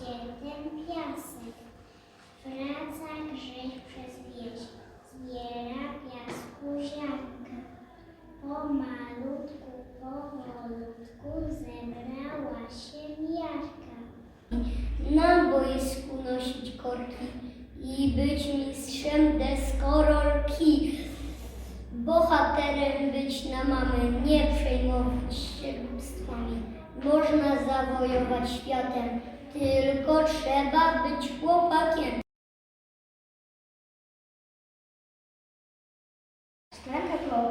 ten piasek? Wraca grzech przez wieś, zbiera piasku ziarnka. Pomalutku, powolutku zebrała się miarka. Na boisku nosić korki i być mistrzem deskorolki. Bohaterem być na mamy, nie przejmować się głupstwami. Można zawojować światem, tylko trzeba być chłopakiem. Szklanka koło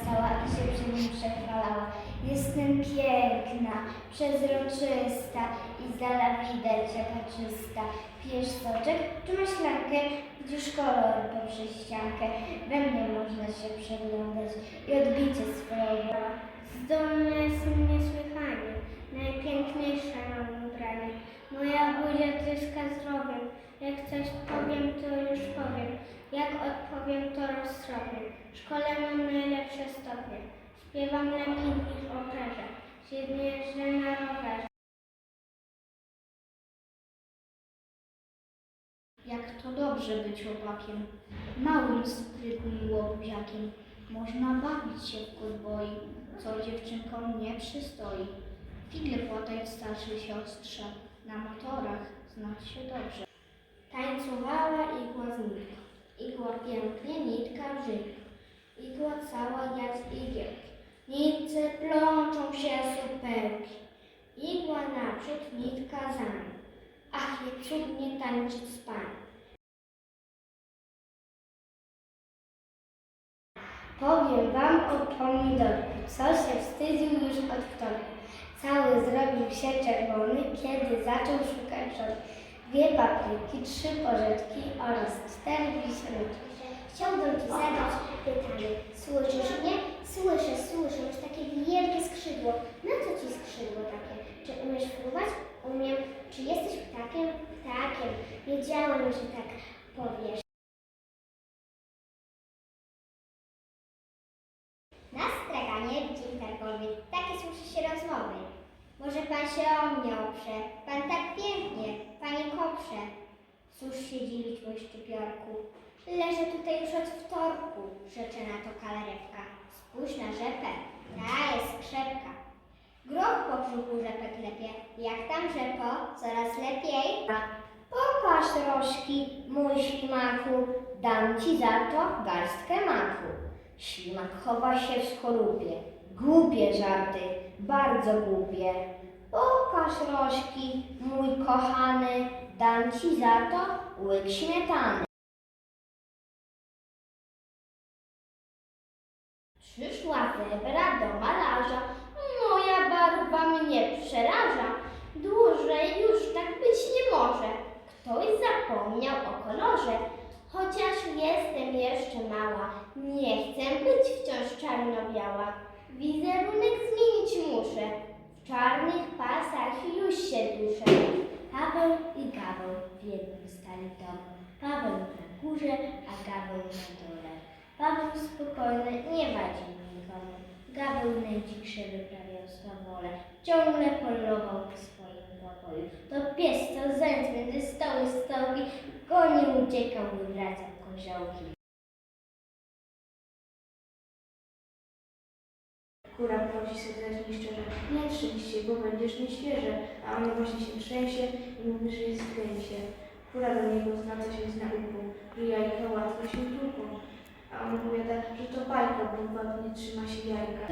stała i się przy nim przechwalała. Jestem piękna, przezroczysta i z dala widać jaka czysta. Pijesz soczek, czy masz szklankę? Widzisz kolor poprzez ściankę. We mnie można się przeglądać i odbicie swoje Zdolna jestem niesłychanie, najpiękniejsza mam ubranie. Moja buzia tryska zdrowiem, jak coś powiem, to już powiem. Jak odpowiem, to rozstropię. W szkole mam najlepsze stopnie. Śpiewam lepiej niż w operze. Jeżdżę na rowerze. Jak to dobrze być chłopakiem, małym, sprytnym łobuziakiem. Można bawić się w kutboi, co dziewczynkom nie przystoi. Figle płatać starszej siostrze, na motorach znać się dobrze. Tańcowała igła z nitką. Igła pięknie, nitka brzydko. Igła cała jak z igiełki. Nitce plączą się superki. Igła naprzód, nitka za nią. Ach, jak cudnie tańczyć z. Powiem wam o pomidorku, co się wstydził już od wtorku. Cały zrobił się czerwony, kiedy zaczął szukać żony. Dwie papryki, trzy porzeczki oraz cztery wisienki. Chciałbym ci zadać pytanie. Słyszysz mnie? Słyszę, słyszę. Masz takie wielkie skrzydło. Na co ci skrzydło takie? Czy umiesz fruwać? Umiem. Czy jesteś ptakiem? Ptakiem. Wiedziałam, że tak powiesz. Na straganie widzimy targowy. Takie słyszy się rozmowy. Może pan się o mnie oprze. Pan tak pięknie, panie koprze. Cóż się dziwić, mój szczypiorku. Leżę tutaj już od wtorku, rzecze na to kalarewka. Spójrz na rzepę, ta jest krzepka. Groch po brzuchu rzepę klepie. Jak tam rzepo? Coraz lepiej? Popatrz rożki, mój ślimaku, dam ci za to garstkę maku. Ślimak chowa się w skorupie. Głupie żarty, bardzo głupie. Popatrz rożki, mój kochany, dam ci za to łyk śmietany. Przyszła zebra do malarza. Moja barwa mnie przeraża. Dłużej już tak być nie może. Ktoś zapomniał o kolorze. Chociaż jestem jeszcze mała, nie chcę być wciąż czarno-biała. Wizerunek zmienić muszę. W czarnych pasach już się duszę. Paweł i Gaweł w jednym stali domu. Paweł na górze, a Gaweł na dole. Paweł spokojny, nie wadzi nikomu. Gaweł najdziksze wyprawiał swawolę. Ciągle polował po swoim pokoju. To pies, to zęc między stoły stołki, gonił, uciekał, wywracał koziołki. Kura prosi serdecznie szczerze, nie trzyj się, bo będziesz nieświeże, a on właśnie się trzęsie i mówi, że jest w. Kura do niego zwraca się z nauką, że jajka łatwo się tłuką, a on opowiada, że to bajka, bo w nie trzyma się jajka.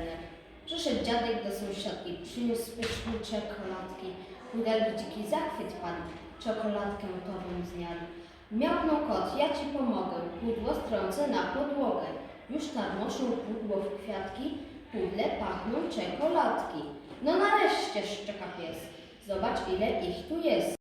Przyszedł dziadek do sąsiadki, przyniósł pyszne czekoladki. Udali dziki zachwyt padł, czekoladkę tobą zjadł. Miałknął kot, ja ci pomogę, pudło strącę na podłogę. Już tarmoszą pudło w kwiatki, pudle pachną czekoladki. No nareszcie szczeka pies, zobacz ile ich tu jest.